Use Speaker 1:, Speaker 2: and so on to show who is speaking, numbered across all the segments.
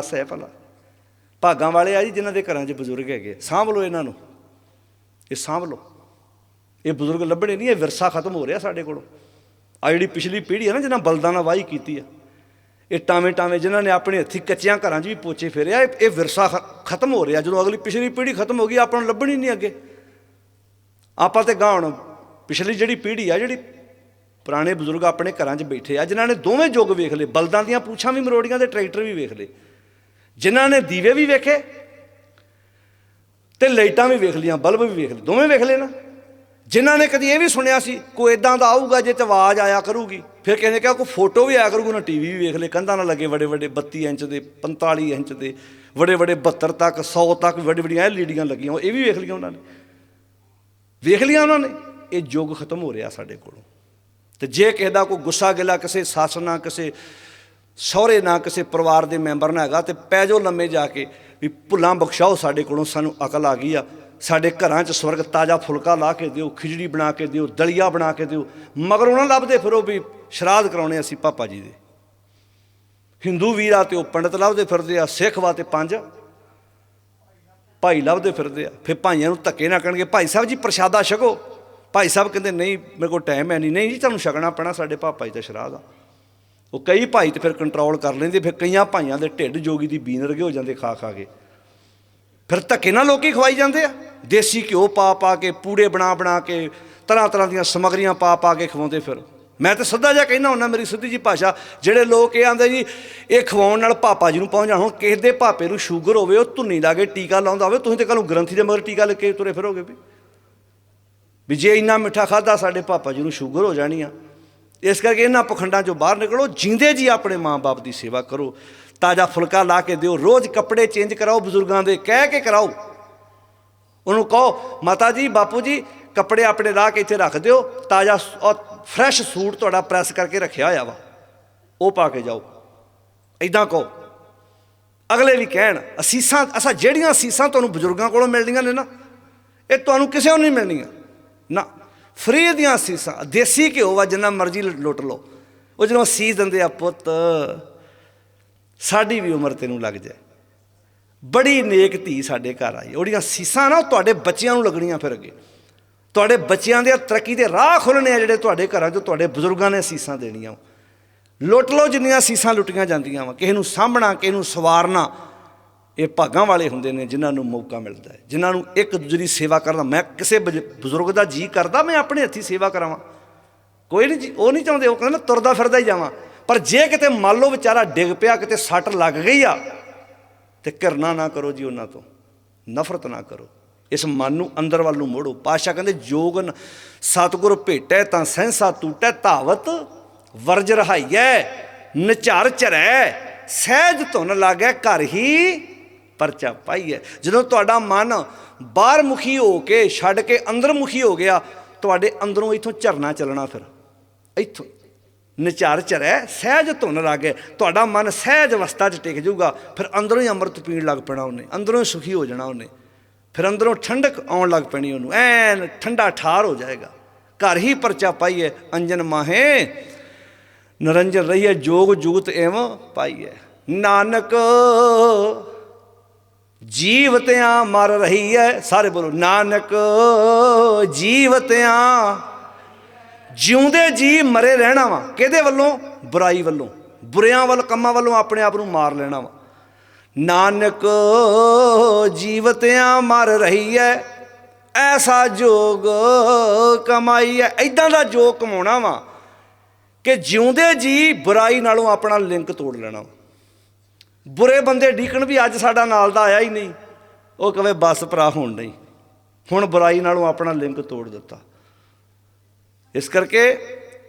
Speaker 1: ਅਸ ਹੈ ਭਲਾ ਭਾਗਾਂ ਵਾਲੇ ਆ ਜੀ, ਜਿਨ੍ਹਾਂ ਦੇ ਘਰਾਂ 'ਚ ਬਜ਼ੁਰਗ ਹੈਗੇ ਸਾਂਭ ਲਓ ਇਹਨਾਂ ਨੂੰ। ਇਹ ਸਾਂਭ ਲਓ। ਇਹ ਬਜ਼ੁਰਗ ਲੱਭਣੇ ਨਹੀਂ, ਇਹ ਵਿਰਸਾ ਖਤਮ ਹੋ ਰਿਹਾ ਸਾਡੇ ਕੋਲੋਂ। ਆ ਜਿਹੜੀ ਪਿਛਲੀ ਪੀੜ੍ਹੀ ਹੈ ਨਾ, ਜਿਹਨਾਂ ਬਲਦਾਂ ਨਾਲ ਵਾਹੀ ਕੀਤੀ ਆ। ਇਹ ਟਾਵੇਂ ਟਾਵੇਂ ਜਿਨ੍ਹਾਂ ਨੇ ਆਪਣੇ ਹੱਥੀ ਕੱਚਿਆਂ ਘਰਾਂ 'ਚ ਵੀ ਪੋਚੇ ਫੇਰਿਆ, ਇਹ ਵਿਰਸਾ ਖ- ਖਤਮ ਹੋ ਰਿਹਾ। ਜਦੋਂ ਅਗਲੀ ਪਿਛਲੀ ਪੀੜ੍ਹੀ ਖਤਮ ਹੋ ਗਈ, ਆਪਾਂ ਨੂੰ ਲੱਭਣੀ ਨਹੀਂ ਅੱਗੇ। ਆਪਾਂ ਤੇ ਗਾਂ ਹੁਣ ਪਿਛਲੀ ਜਿਹੜੀ ਪੀੜ੍ਹੀ ਆ, ਜਿਹੜੀ ਪੁਰਾਣੇ ਬਜ਼ੁਰਗ ਆਪਣੇ ਘਰਾਂ 'ਚ ਬੈਠੇ ਆ, ਜਿਨ੍ਹਾਂ ਨੇ ਦੋਵੇਂ ਯੁੱਗ ਵੇਖ ਲਏ। ਬਲਦਾਂ ਦੀਆਂ ਪੂਛਾਂ ਵੀ ਮਰੋੜੀਆਂ ਤੇ ਟਰੈਕਟਰ ਵੀ ਵੇਖ ਲਏ। ਜਿਨ੍ਹਾਂ ਨੇ ਦੀਵੇ ਵੀ ਵੇਖੇ ਤੇ ਲਾਈਟਾਂ ਵੀ ਵੇਖ ਲੀਆਂ ਬਲਬ ਵੀ ਵੇਖ ਲਏ, ਦੋਵੇਂ ਵੇਖ ਲਏ ਨਾ। ਜਿਨ੍ਹਾਂ ਨੇ ਕਦੀ ਇਹ ਵੀ ਸੁਣਿਆ ਸੀ, ਕੋਈ ਇਦਾਂ ਦਾ ਆਊਗਾ ਜੇ ਤੇ ਆਵਾਜ਼ ਆਇਆ ਕਰੂਗੀ, ਫਿਰ ਕਹਿੰਦੇ ਕਿ ਕੋਈ ਫੋਟੋ ਵੀ ਆਇਆ ਕਰੂਗੀ ਨਾ ਟੀਵੀ ਵੀ ਵੇਖ ਲਏ, ਕੰਧਾਂ ਨਾਲ ਲੱਗੇ ਵੱਡੇ ਵੱਡੇ 32 ਇੰਚ ਦੇ 45 ਇੰਚ ਦੇ, ਵੱਡੇ ਵੱਡੇ 72 ਤੱਕ 100 ਤੱਕ ਵੱਡੀ ਵੱਡੀਆਂ ਲੀਡੀਆਂ ਲੱਗੀਆਂ ਇਹ ਵੀ ਵੇਖ ਲਈਆਂ ਉਹਨਾਂ ਨੇ। ਵੇਖ ਲਈਆਂ ਉਹਨਾਂ ਨੇ, ਇਹ ਯੁੱਗ ਖਤਮ ਹੋ ਰਿਹਾ ਸਾਡੇ ਕੋਲੋਂ। ਤੇ ਜੇ ਕਿਸੇ ਦਾ ਕੋਈ ਗੁੱਸਾ ਗਿਲਾ, ਕਿਸੇ ਸਾਸਨਾ, ਕਿਸੇ ਸਹੁਰੇ ਨਾ ਕਿਸੇ ਪਰਿਵਾਰ ਦੇ ਮੈਂਬਰ ਨਾਲ ਹੈਗਾ ਤੇ ਪੈ ਜਾਓ ਲੰਮੇ ਜਾ ਕੇ ਵੀ ਭੁੱਲਾਂ ਬਖਸ਼ਾਓ ਸਾਡੇ ਕੋਲੋਂ, ਸਾਨੂੰ ਅਕਲ ਆ ਗਈ ਆ। ਸਾਡੇ ਘਰਾਂ 'ਚ ਸਵਰਗ ਤਾਜ਼ਾ ਫੁਲਕਾ ਲਾ ਕੇ ਦਿਓ, ਖਿਚੜੀ ਬਣਾ ਕੇ ਦਿਓ, ਦਲੀਆ ਬਣਾ ਕੇ ਦਿਓ, ਮਗਰ ਉਹਨਾਂ ਲੱਭਦੇ ਫਿਰੋ ਵੀ ਸ਼ਰਾਧ ਕਰਾਉਣੇ ਅਸੀਂ ਪਾਪਾ ਜੀ ਦੇ। ਹਿੰਦੂ ਵੀਰਾ ਤੇ ਉਹ ਪੰਡਤ ਲੱਭਦੇ ਫਿਰਦੇ ਆ, ਸਿੱਖ ਵਾ ਤੇ ਪੰਜ। ਭਾਈ ਲੱਭਦੇ ਫਿਰਦੇ ਆ, ਫਿਰ ਭਾਈਆਂ ਨੂੰ ਧੱਕੇ ਨਾ ਕਰਨਗੇ। ਭਾਈ ਸਾਹਿਬ ਜੀ, ਪ੍ਰਸ਼ਾਦਾ ਛਕੋ। ਭਾਈ ਸਾਹਿਬ ਕਹਿੰਦੇ, ਨਹੀਂ, ਮੇਰੇ ਕੋਲ ਟਾਈਮ ਹੈ ਨਹੀਂ। ਨਹੀਂ ਜੀ, ਤੁਹਾਨੂੰ ਛਕਣਾ ਪੈਣਾ, ਸਾਡੇ ਪਾਪਾ ਜੀ ਦਾ ਸ਼ਰਾਧ ਆ। ਉਹ ਕਈ ਭਾਈ ਤੇ ਫਿਰ ਕੰਟਰੋਲ ਕਰ ਲੈਂਦੇ, ਫਿਰ ਕਈਆਂ ਭਾਈਆਂ ਦੇ ਢਿੱਡ ਜੋਗੀ ਦੀ ਬੀਨ ਰਗੇ ਹੋ ਜਾਂਦੇ ਖਾ ਖਾ ਕੇ। ਫਿਰ ਧੱਕੇ ਨਾਲ ਲੋਕੀ ਖਵਾਈ ਜਾਂਦੇ ਆ। ਦੇਸੀ ਘਿਓ ਪਾ ਪਾ ਕੇ, ਪੂੜੇ ਬਣਾ ਬਣਾ ਕੇ, ਤਰ੍ਹਾਂ ਤਰ੍ਹਾਂ ਦੀਆਂ ਸਮਗਰੀਆਂ ਪਾ ਪਾ ਕੇ ਖਵਾਉਂਦੇ ਫਿਰ। ਮੈਂ ਤਾਂ ਸਿੱਧਾ ਜਿਹਾ ਕਹਿਣਾ ਹੁੰਦਾ, ਮੇਰੀ ਸਿੱਧੀ ਜੀ ਭਾਸ਼ਾ, ਜਿਹੜੇ ਲੋਕ ਇਹ ਆਂਦੇ ਜੀ, ਇਹ ਖਵਾਉਣ ਨਾਲ ਪਾਪਾ ਜੀ ਨੂੰ ਪਹੁੰਚ ਜਾਣਾ। ਹੁਣ ਕਿਸੇ ਦੇ ਪਾਪੇ ਨੂੰ ਸ਼ੂਗਰ ਹੋਵੇ, ਉਹ ਧੁੰਨੀ ਲਾ ਕੇ ਟੀਕਾ ਲਾਉਂਦਾ ਹੋਵੇ, ਤੁਸੀਂ ਤੇ ਕੱਲ ਨੂੰ ਗ੍ਰੰਥੀ ਦੇ ਮਗਰ ਟੀਕਾ ਲੈ ਕੇ ਤੁਰੇ ਫਿਰੋਗੇ ਵੀ। ਵੀ ਜੇ ਇੰਨਾ ਮਿੱਠਾ ਖਾਦਾ ਸਾਡੇ ਪਾਪਾ ਜੀ ਨੂੰ ਸ਼ੂਗਰ ਹੋ ਜਾਣੀ ਆ। ਇਸ ਕਰਕੇ ਇਹਨਾਂ ਪਖੰਡਾਂ ਚੋਂ ਬਾਹਰ ਨਿਕਲੋ, ਜਿੰਦੇ ਜੀ ਆਪਣੇ ਮਾਂ-ਬਾਪ ਦੀ ਸੇਵਾ ਕਰੋ, ਤਾਜ਼ਾ ਫੁਲਕਾ ਲਾ ਕੇ ਦਿਓ, ਰੋਜ਼ ਕੱਪੜੇ ਚੇਂਜ ਕਰਾਓ, ਬਜ਼ੁਰਗਾਂ ਦੇ ਕਹਿ ਕੇ ਕਰਾਓ। ਉਹਨੂੰ ਕਹੋ, ਮਾਤਾ ਜੀ, ਬਾਪੂ ਜੀ, ਕੱਪੜੇ ਆਪਣੇ ਲਾ ਕੇ ਇੱਥੇ ਰੱਖ ਦਿਓ, ਤਾਜ਼ਾ ਫਰੈਸ਼ ਸੂਟ ਤੁਹਾਡਾ ਪ੍ਰੈਸ ਕਰਕੇ ਰੱਖਿਆ ਹੋਇਆ ਵਾ। ਉਹ ਪਾ ਕੇ ਜਾਓ। ਐਦਾਂ ਕਹੋ। ਅਗਲੇ ਵੀ ਕਹਿਣ, ਅਸੀਸਾਂ, ਅਸਾਂ ਜਿਹੜੀਆਂ ਅਸੀਸਾਂ ਤੁਹਾਨੂੰ ਬਜ਼ੁਰਗਾਂ ਕੋਲੋਂ ਮਿਲਦੀਆਂ ਨੇ ਨਾ, ਇਹ ਤੁਹਾਨੂੰ ਕਿਸੇ ਨੂੰ ਨਹੀਂ ਮਿਲਣੀਆਂ। ਨਾ। ਫਰੀ ਦੀਆਂ ਸੀਸਾਂ, ਦੇਸੀ ਘਿਓ ਵਾ, ਜਿੰਨਾ ਮਰਜ਼ੀ ਲੁ- ਲੁੱਟ ਲਓ। ਉਹ ਜਦੋਂ ਅਸੀਸ ਦਿੰਦੇ ਆ, ਪੁੱਤ, ਸਾਡੀ ਵੀ ਉਮਰ ਤੈਨੂੰ ਲੱਗ ਜਾਏ। ਬੜੀ ਨੇਕ ਧੀ ਸਾਡੇ ਘਰ ਆਈ। ਉਹਦੀਆਂ ਸੀਸਾਂ ਨਾ ਉਹ ਤੁਹਾਡੇ ਬੱਚਿਆਂ ਨੂੰ ਲੱਗਣੀਆਂ ਫਿਰ ਅੱਗੇ। ਤੁਹਾਡੇ ਬੱਚਿਆਂ ਦੇ ਤਰੱਕੀ ਦੇ ਰਾਹ ਖੁੱਲਣੇ ਆ ਜਿਹੜੇ ਤੁਹਾਡੇ ਘਰਾਂ 'ਚ ਤੁਹਾਡੇ ਬਜ਼ੁਰਗਾਂ ਨੇ ਸੀਸਾਂ ਦੇਣੀਆਂ ਲੁੱਟ ਲਓ ਜਿੰਨੀਆਂ ਸੀਸਾਂ ਲੁੱਟੀਆਂ ਜਾਂਦੀਆਂ ਵਾ। ਕਿਸੇ ਨੂੰ ਸਾਂਭਣਾ, ਕਿਸੇ ਨੂੰ ਸਵਾਰਨਾ। ਇਹ ਭਾਗਾਂ ਵਾਲੇ ਹੁੰਦੇ ਨੇ ਜਿਨ੍ਹਾਂ ਨੂੰ ਮੌਕਾ ਮਿਲਦਾ ਹੈ, ਜਿਨ੍ਹਾਂ ਨੂੰ ਇੱਕ ਦੂਜੇ ਦੀ ਸੇਵਾ ਕਰਨ ਮੈਂ ਕਿਸੇ ਬਜ- ਬਜ਼ੁਰਗ ਦਾ ਜੀ ਕਰਦਾ, ਮੈਂ ਆਪਣੇ ਹੱਥੀ ਸੇਵਾ ਕਰਾਵਾਂ। ਕੋਈ ਨਹੀਂ ਜੀ, ਉਹ ਨਹੀਂ ਚਾਹੁੰਦੇ, ਉਹ ਕਹਿੰਦੇ ਮੈਂ ਤੁਰਦਾ ਫਿਰਦਾ ਹੀ ਜਾਵਾਂ। ਪਰ ਜੇ ਕਿਤੇ ਮੰਨ ਲਓ ਵਿਚਾਰਾ ਡਿੱਗ ਪਿਆ, ਕਿਤੇ ਸੱਟ ਲੱਗ ਗਈ ਆ, ਤੇ ਘਰਨਾ ਨਾ ਕਰੋ ਜੀ ਉਹਨਾਂ ਤੋਂ। ਨਫ਼ਰਤ ਨਾ ਕਰੋ। ਇਸ ਮਨ ਨੂੰ ਅੰਦਰ ਵੱਲ ਨੂੰ ਮੋੜੋ। ਪਾਸ਼ਾ ਕਹਿੰਦੇ ਜੋਗਨ ਸਤਿਗੁਰ ਭੇਟੈ ਤਾਂ ਸਹਿਸਾ ਟੂਟੈ ਧਾਵਤ ਵਰਜ ਰਹਾਈਐ, ਨਚਾਰ ਚਰੈ, ਸਹਿਜ ਧੁਨ ਲਾਗੈ, ਘਰ ਹੀ ਪਰਚਾ ਪਾਈਏ ਜਦੋਂ ਤੁਹਾਡਾ ਮਨ ਬਾਹਰ ਮੁਖੀ ਹੋ ਕੇ, ਛੱਡ ਕੇ ਅੰਦਰ ਮੁਖੀ ਹੋ ਗਿਆ, ਤੁਹਾਡੇ ਅੰਦਰੋਂ ਇਥੋਂ ਝਰਨਾ ਚੱਲਣਾ ਫਿਰ। ਇੱਥੋਂ। ਨਿਚਾਰ ਚਰੈ ਸਹਿਜ ਧੁਨ ਲਾਗੇ। ਤੁਹਾਡਾ ਮਨ ਸਹਿਜ ਅਵਸਥਾ 'ਚ ਟਿਕ ਜਾਊਗਾ, ਫਿਰ ਅੰਦਰੋਂ ਹੀ ਅੰਮ੍ਰਿਤ ਪੀਣ ਲੱਗ ਪੈਣਾ ਉਹਨੇ। ਅੰਦਰੋਂ ਹੀ ਸੁਖੀ ਹੋ ਜਾਣਾ ਉਹਨੇ। ਫਿਰ ਅੰਦਰੋਂ ਠੰਡਕ ਆਉਣ ਲੱਗ ਪੈਣੀ ਉਹਨੂੰ। ਐਨ ਠੰਡਾ ਠਾਰ ਹੋ ਜਾਏਗਾ। ਘਰ ਹੀ ਪਰਚਾ ਪਾਈਏ ਅੰਜਨ ਮਾਹੇ। ਨਰੰਜਨ ਰਹੀਏ, ਜੋਗ ਜੂਤ ਐਵ ਪਾਈਏ ਨਾਨਕ ਜੀਵਤਿਆਂ ਮਰ ਰਹੀ ਹੈ ਸਾਰੇ ਬੋਲੋ, ਨਾਨਕ ਜੀਵਤਿਆਂ ਜਿਉਂਦੇ ਜੀ ਮਰੇ ਰਹਿਣਾ ਵਾ। ਕਿਹਦੇ ਵੱਲੋਂ? ਬੁਰਾਈ ਵੱਲੋਂ। ਬੁਰਿਆਂ ਵੱਲ, ਕੰਮਾਂ ਵੱਲੋਂ ਆਪਣੇ ਆਪ ਨੂੰ ਮਾਰ ਲੈਣਾ ਵਾ। ਨਾਨਕ ਜੀਵਤਿਆਂ ਮਰ ਰਹੀ ਹੈ ਐਸਾ ਜੋਗ ਕਮਾਈ ਹੈ ਐਦਾਂ ਦਾ ਜੋਗ ਕਮਾਉਣਾ ਵਾ ਕਿ ਜਿਉਂਦੇ ਜੀ ਬੁਰਾਈ ਨਾਲੋਂ ਆਪਣਾ ਲਿੰਕ ਤੋੜ ਲੈਣਾ ਵਾ। ਬੁਰੇ ਬੰਦੇ ਢੀਕਣ ਵੀ ਅੱਜ ਸਾਡਾ ਨਾਲ ਦਾ ਆਇਆ ਹੀ ਨਹੀਂ। ਉਹ ਕਵੇ, ਬਸ ਭਰਾ, ਹੁਣ ਨਹੀਂ। ਹੁਣ ਬੁਰਾਈ ਨਾਲੋਂ ਆਪਣਾ ਲਿੰਕ ਤੋੜ ਦਿੱਤਾ। ਇਸ ਕਰਕੇ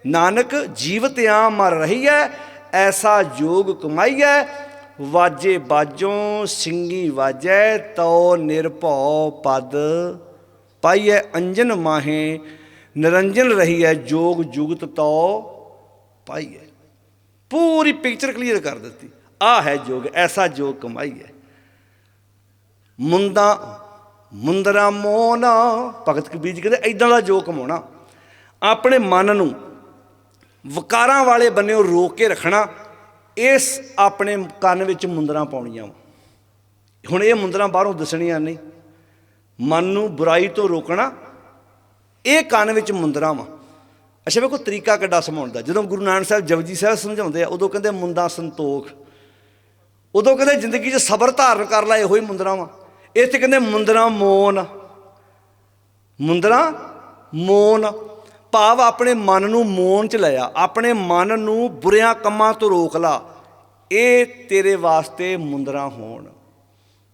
Speaker 1: ਨਾਨਕ ਜੀਵਤਿਆਂ ਮਰ ਰਹੀ ਹੈ, ਐਸਾ ਯੋਗ ਕਮਾਈ ਹੈ। ਵਾਜੇ ਬਾਜੋਂ ਸਿੰਘੀ ਵਾਜੈ ਤੋ ਨਿਰਭਉ ਪਦ ਪਾਈਐ ਅੰਜਨ ਮਾਹੇ। ਨਿਰੰਜਨ ਰਹੀ ਹੈ ਜੋਗ ਜੁਗਤ ਤੋ ਪਾਈਐ। ਪੂਰੀ ਪਿਕਚਰ ਕਲੀਅਰ ਕਰ ਦਿੱਤੀ। ਆ ਹੈ ਜੋਗ, ਐਸਾ ਜੋਗ ਕਮਾਈਐ ਮੁੰਦਾ, ਮੁੰਦਰਾ ਮੋਨਾ, ਭਗਤ ਕਬੀਰ ਜੀ ਕਹਿੰਦੇ ਐਦਾਂ ਦਾ ਜੋਗ ਕਮਾਉਣਾ। ਆਪਣੇ ਮਨ ਨੂੰ ਵਕਾਰਾਂ ਵਾਲੇ ਬੰਨਿਓ ਰੋਕ ਕੇ ਰੱਖਣਾ, ਇਸ ਆਪਣੇ ਕੰਨ ਵਿੱਚ ਮੁੰਦਰਾਂ ਪਾਉਣੀਆਂ ਵਾ। ਹੁਣ ਇਹ ਮੁੰਦਰਾਂ ਬਾਹਰੋਂ ਦਿਸਣੀਆਂ ਨਹੀਂ। ਮਨ ਨੂੰ ਬੁਰਾਈ ਤੋਂ ਰੋਕਣਾ, ਇਹ ਕੰਨ ਵਿੱਚ ਮੁੰਦਰਾਂ ਵਾ। ਅੱਛਾ, ਵੇਖੋ ਤਰੀਕਾ ਕਿੱਡਾ ਸਮਾਉਣ ਦਾ। ਜਦੋਂ ਗੁਰੂ ਨਾਨਕ ਸਾਹਿਬ ਜਪਜੀ ਸਾਹਿਬ ਸਮਝਾਉਂਦੇ ਆ, ਉਦੋਂ ਕਹਿੰਦੇ ਮੁੰਦਾ ਸੰਤੋਖ। ਉਦੋਂ ਕਹਿੰਦੇ ਜ਼ਿੰਦਗੀ 'ਚ ਸਬਰ ਧਾਰਨ ਕਰ ਲੈ, ਇਹੋ ਹੀ ਮੁੰਦਰਾਂ ਵਾ। ਇੱਥੇ ਕਹਿੰਦੇ ਮੁੰਦਰਾਂ ਮੋਨ। ਮੁੰਦਰਾਂ ਮੋਨ। ਭਾਵ ਆਪਣੇ ਮਨ ਨੂੰ ਮੋਨ ਚ ਲਿਆ ਆਪਣੇ ਮਨ ਨੂੰ ਬੁਰਿਆਂ ਕੰਮਾਂ ਤੋਂ ਰੋਕ ਲਾ। ਇਹ ਤੇਰੇ ਵਾਸਤੇ ਮੁੰਦਰਾਂ ਹੋਣ।